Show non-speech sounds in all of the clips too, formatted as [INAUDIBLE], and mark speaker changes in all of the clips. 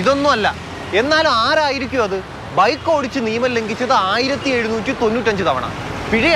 Speaker 1: ഇതൊന്നും അല്ല എന്നാലും ആരായിരിക്കും അത്? ബൈക്ക് ഓടിച്ച് നിയമം ലംഘിച്ചത് ആയിരത്തി എഴുന്നൂറ്റി തൊണ്ണൂറ്റഞ്ച് തവണ. പിഴ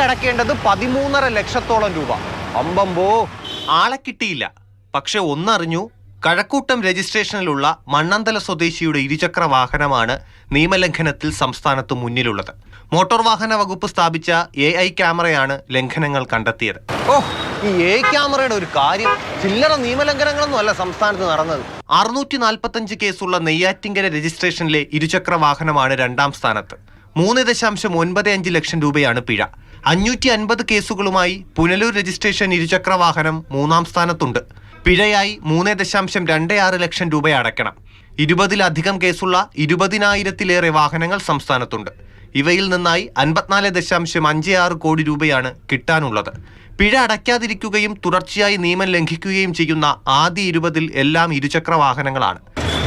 Speaker 1: പതിമൂന്നര ലക്ഷത്തോളം രൂപ. അമ്പമ്പോ ആളെ കിട്ടിയില്ല. പക്ഷെ ഒന്നറിഞ്ഞു കഴക്കൂട്ടം രജിസ്ട്രേഷനിലുള്ള മണ്ണന്തല സ്വദേശിയുടെ ഇരുചക്ര വാഹനമാണ് നിയമലംഘനത്തിൽ സംസ്ഥാനത്ത് മുന്നിലുള്ളത്. മോട്ടോർ വാഹന വകുപ്പ് സ്ഥാപിച്ച എ ഐ ക്യാമറയാണ് ലംഘനങ്ങൾ കണ്ടെത്തിയത്. ഓ ഈ എ ക്യാമറയുടെ ഒരു കാര്യം. ചില്ലറ നിയമലംഘനങ്ങളൊന്നും അല്ല സംസ്ഥാനത്ത് നടന്നത്. അറുന്നൂറ്റി നാൽപ്പത്തഞ്ച് കേസുള്ള നെയ്യാറ്റിങ്കര രജിസ്ട്രേഷനിലെ ഇരുചക്ര വാഹനമാണ് രണ്ടാം സ്ഥാനത്ത്. മൂന്ന് ദശാംശം ഒൻപത് അഞ്ച് ലക്ഷം രൂപയാണ് പിഴ. അഞ്ഞൂറ്റി അൻപത് കേസുകളുമായി പുനലൂർ രജിസ്ട്രേഷൻ ഇരുചക്ര വാഹനം മൂന്നാം സ്ഥാനത്തുണ്ട്. പിഴയായി മൂന്ന് ദശാംശം രണ്ട് ആറ് ലക്ഷം രൂപ അടയ്ക്കണം. ഇരുപതിലധികം കേസുള്ള ഇരുപതിനായിരത്തിലേറെ വാഹനങ്ങൾ സംസ്ഥാനത്തുണ്ട്. ഇവയിൽ നിന്നായി അൻപത്തിനാല് ദശാംശം അഞ്ച് ആറ് കോടി രൂപയാണ് കിട്ടാനുള്ളത്. പിഴ അടയ്ക്കാതിരിക്കുകയും തുടർച്ചയായി നിയമം ലംഘിക്കുകയും ചെയ്യുന്ന ആദ്യ ഇരുപതിൽ എല്ലാം ഇരുചക്ര വാഹനങ്ങളാണ്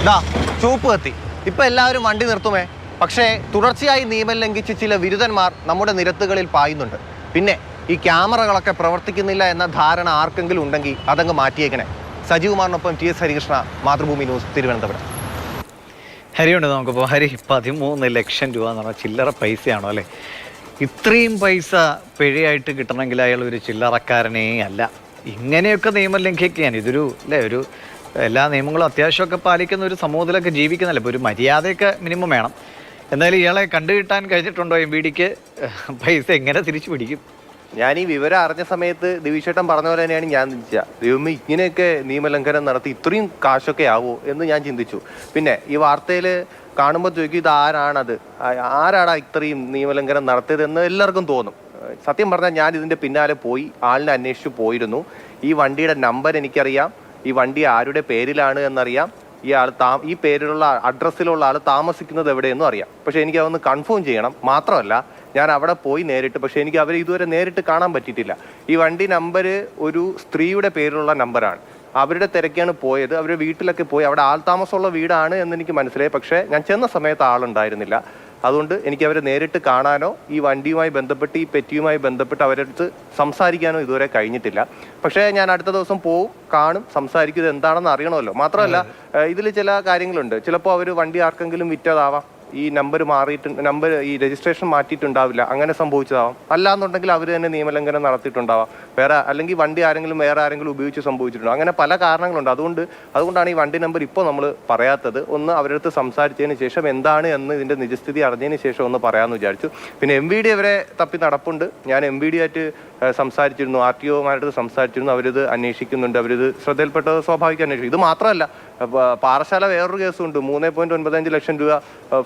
Speaker 1: ദാ ചുവപ്പ് കത്തി. ഇപ്പൊ എല്ലാവരും വണ്ടി നിർത്തുമേ. പക്ഷേ തുടർച്ചയായി നിയമം ലംഘിച്ച് ചില ബിരുദന്മാർ നമ്മുടെ നിരത്തുകളിൽ പായുന്നുണ്ട്. പിന്നെ ഈ ക്യാമറകളൊക്കെ പ്രവർത്തിക്കുന്നില്ല എന്ന ധാരണ ആർക്കെങ്കിലും ഉണ്ടെങ്കിൽ അതങ്ങ് മാറ്റിയേക്കണേ. സജീവ്കുമാറിനൊപ്പം T S Harikrishna Mathrubhumi news Thiruvananthapuram.
Speaker 2: ഹരിയുണ്ട് നമുക്കിപ്പോൾ ഹരി പതിമൂന്ന് ലക്ഷം രൂപ എന്ന് പറഞ്ഞാൽ ചില്ലറ പൈസയാണോ അല്ലേ? ഇത്രയും പൈസ പിഴയായിട്ട് കിട്ടണമെങ്കിൽ അയാൾ ഒരു ചില്ലറക്കാരനേ അല്ല. ഇങ്ങനെയൊക്കെ നിയമം ലംഘിക്കുകയാണ്. ഇതൊരു അല്ലേ ഒരു എല്ലാ നിയമങ്ങളും അത്യാവശ്യമൊക്കെ പാലിക്കുന്ന ഒരു സമൂഹത്തിലൊക്കെ ജീവിക്കുന്നല്ലേ ഇപ്പോൾ ഒരു മര്യാദയൊക്കെ മിനിമം വേണം. എന്നാലും ഇയാളെ കണ്ടുകിട്ടാൻ കഴിഞ്ഞിട്ടുണ്ടോ എം ബി ഡിക്ക് പൈസ എങ്ങനെ തിരിച്ചു പിടിക്കും?
Speaker 1: ഞാൻ ഈ വിവരം അറിഞ്ഞ സമയത്ത് ദിവിശേട്ടൻ പറഞ്ഞ പോലെ തന്നെയാണ് ഞാൻ ചിന്തിച്ചത്. ദൈവമേ ഇങ്ങനെയൊക്കെ നിയമലംഘനം നടത്തി ഇത്രയും കാശൊക്കെ ആവോ എന്ന് ഞാൻ ചിന്തിച്ചു. പിന്നെ ഈ വാർത്തയിൽ കാണുമ്പോൾ ചോദിക്കും ഇത് ആരാണത് ആരാടാ ഇത്രയും നിയമലംഘനം നടത്തിയതെന്ന് എല്ലാവർക്കും തോന്നും. സത്യം പറഞ്ഞാൽ ഞാൻ ഇതിന്റെ പിന്നാലെ പോയി ആളിനെ അന്വേഷിച്ചു പോയിരുന്നു. ഈ വണ്ടിയുടെ നമ്പർ എനിക്കറിയാം. ഈ വണ്ടി ആരുടെ പേരിലാണ് എന്നറിയാം. ഈ ആൾ താ ഈ പേരിലുള്ള അഡ്രസ്സിലുള്ള ആൾ താമസിക്കുന്നത് എവിടെയെന്നും അറിയാം. പക്ഷേ എനിക്ക് അതൊന്ന് കൺഫേം ചെയ്യണം. മാത്രമല്ല ഞാൻ അവിടെ പോയി നേരിട്ട് പക്ഷെ എനിക്ക് അവരെ ഇതുവരെ നേരിട്ട് കാണാൻ പറ്റിയിട്ടില്ല. ഈ വണ്ടി നമ്പർ ഒരു സ്ത്രീയുടെ പേരിലുള്ള നമ്പറാണ് അവരുടെ തിരക്കാണ് പോയത്. അവരുടെ വീട്ടിലൊക്കെ പോയി. അവിടെ ആൾ താമസമുള്ള വീടാണ് എന്ന് എനിക്ക് മനസ്സിലായി. പക്ഷേ ഞാൻ ചെന്ന സമയത്ത് ആളുണ്ടായിരുന്നില്ല അതുകൊണ്ട് എനിക്ക് അവരെ നേരിട്ട് കാണാനോ ഈ വണ്ടിയുമായി ബന്ധപ്പെട്ട് ഈ പെറ്റിയുമായി ബന്ധപ്പെട്ട് അവരുടെ അടുത്ത് സംസാരിക്കാനോ ഇതുവരെ കഴിഞ്ഞിട്ടില്ല. പക്ഷേ ഞാൻ അടുത്ത ദിവസം പോവും കാണും സംസാരിക്കും ഇത് എന്താണെന്ന് അറിയണമല്ലോ. മാത്രമല്ല ഇതിൽ ചില കാര്യങ്ങളുണ്ട്. ചിലപ്പോൾ അവർ വണ്ടി ആർക്കെങ്കിലും വിറ്റതാവാം. ഈ നമ്പർ മാറിയിട്ട് നമ്പർ ഈ രജിസ്ട്രേഷൻ മാറ്റിയിട്ടുണ്ടാവില്ല. അങ്ങനെ സംഭവിച്ചതാവാം. അല്ലാന്നുണ്ടെങ്കിൽ അവർ തന്നെ നിയമലംഘനം നടത്തിയിട്ടുണ്ടാവാം. വേറെ അല്ലെങ്കിൽ വണ്ടി ആരെങ്കിലും വേറെ ആരെങ്കിലും ഉപയോഗിച്ച് സംഭവിച്ചിട്ടുണ്ടോ? അങ്ങനെ പല കാരണങ്ങളുണ്ട്. അതുകൊണ്ട് അതുകൊണ്ടാണ് ഈ വണ്ടി നമ്പർ ഇപ്പോൾ നമ്മൾ പറയാത്തത്. ഒന്ന് അവരുടെ അടുത്ത് സംസാരിച്ചതിന് ശേഷം എന്താണ് എന്ന് ഇതിന്റെ നിജസ്ഥിതി അറിഞ്ഞതിന് ശേഷം ഒന്ന് പറയാമെന്ന് വിചാരിച്ചു. പിന്നെ എം വി ഡി അവരെ തപ്പി നടപ്പുണ്ട്. ഞാൻ എം വി ഡി ആയിട്ട് സംസാരിച്ചിരുന്നു. ആർ ടി ഒമാരുടെ സംസാരിച്ചിരുന്നു. അവരിത് അന്വേഷിക്കുന്നുണ്ട്. അവരിത് ശ്രദ്ധയിൽപ്പെട്ടത് സ്വാഭാവിക അന്വേഷിക്കും ഇത് മാത്രമല്ല പാറശാല വേറൊരു കേസുണ്ട്. മൂന്ന് പോയിന്റ് ഒൻപത്തഞ്ച് ലക്ഷം രൂപ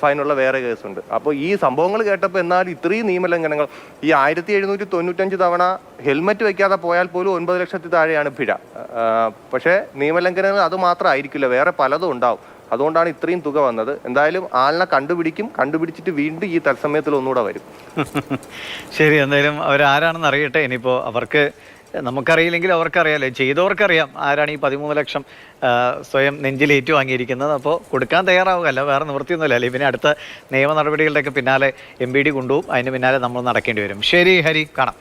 Speaker 1: ഫൈനുള്ള വേറെ കേസുണ്ട്. അപ്പോൾ ഈ സംഭവങ്ങൾ കേട്ടപ്പോൾ എന്നാലും ഇത്രയും നിയമലംഘനങ്ങൾ ഈ ആയിരത്തി എഴുന്നൂറ്റി തൊണ്ണൂറ്റഞ്ച് തവണ ഹെൽമറ്റ് വെക്കാതെ പോയാൽ പോലും ഒൻപത് ലക്ഷത്തി താഴെയാണ് പിഴ. പക്ഷേ നിയമലംഘനങ്ങൾ അത് മാത്രമായിരിക്കില്ല. വേറെ പലതും ഉണ്ടാവും. അതുകൊണ്ടാണ് ഇത്രയും തുക വന്നത്. എന്തായാലും ആളിനെ കണ്ടുപിടിക്കും. കണ്ടുപിടിച്ചിട്ട് വീണ്ടും ഈ തത്സമയത്തിൽ ഒന്നുകൂടെ വരും. [LAUGHS]
Speaker 2: ശരി എന്തായാലും അവരാരാണെന്ന് അറിയട്ടെ. ഇനിയിപ്പോൾ അവർക്ക് നമുക്കറിയില്ലെങ്കിൽ അവർക്കറിയാലോ. ചെയ്തവർക്കറിയാം ആരാണ് ഈ പതിമൂന്ന് ലക്ഷം സ്വയം നെഞ്ചിലേറ്റു വാങ്ങിയിരിക്കുന്നത് അപ്പോൾ കൊടുക്കാൻ തയ്യാറാവുകയല്ല വേറെ നിവൃത്തിയൊന്നുമില്ല. അല്ലെങ്കിൽ പിന്നെ അടുത്ത നിയമ നടപടികളുടെയൊക്കെ പിന്നാലെ എം ബി ഡി കൊണ്ടുപോകും. അതിന് പിന്നാലെ നമ്മൾ നടക്കേണ്ടി വരും. ശരി ഹരി കാണാം.